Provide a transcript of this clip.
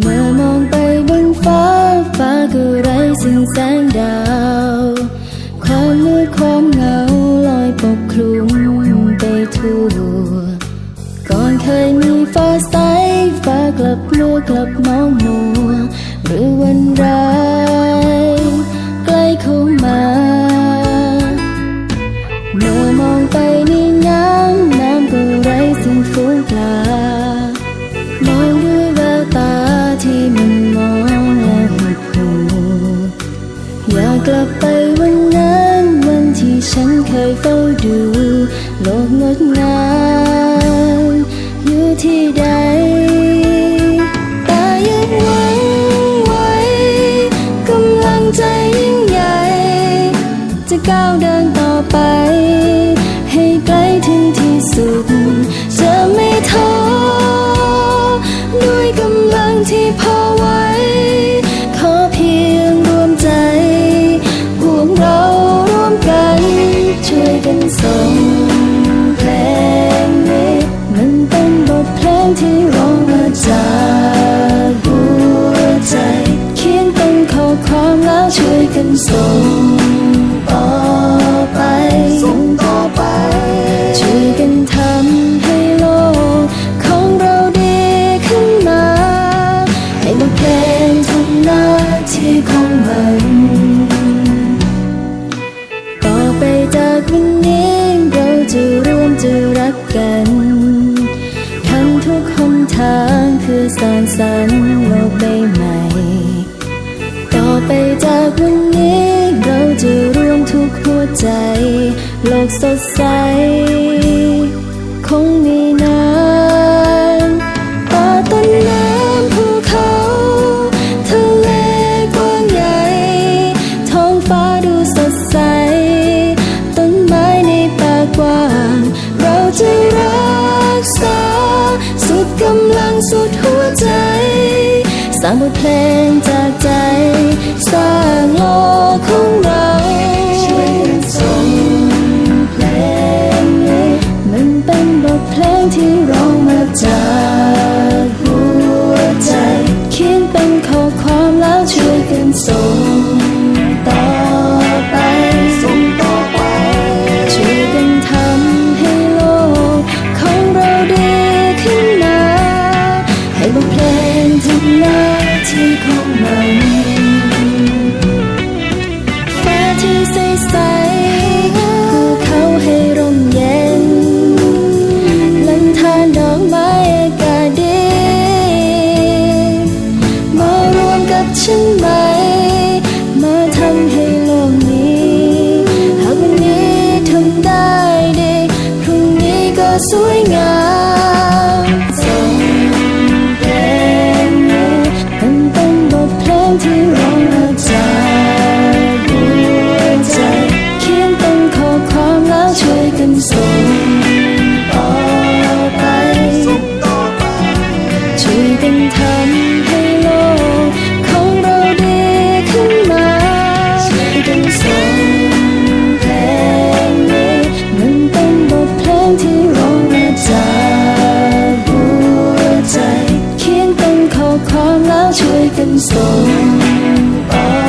เมื่อมองไปบนฟ้าฟ้าก็ไร้สิ่งแสงดาว ความมืดความเงาลอยปกคลุมไปทั่ว ก่อนเคยมีฟ้าใสฟ้ากลับมัวกลับมองมัวหรือวันรา งดงามอยู่ที่ใดตายังหวังไว้กำลังใจยิ่งใหญ่ จะก้าว ช่วยกันส่งต่อไปส่งต่อไป ช่วยกันทำให้โลกของเราดีขึ้นมา ให้บทเพลงทำหน้าที่ของมันต่อไปจากวันนี้เราจะร่วมจะรักกัน จากวันนี้ เราจะร่วมทุกหัวใจ โลกสดใส คงมีนานป่าต้นน้ำภูเขาทะเลกว้างใหญ่ ท้องฟ้าดูสดใส ต้นไม้ในป่ากว้าง เราจะรักษา สุดกำลังสุดหัวใจ สร้างบทเพลงจากใจ ฉันไหม มาทำให้โลกนี้ หากวันนี้ทำได้ดี พรุ่งนี้ก็สวย soul.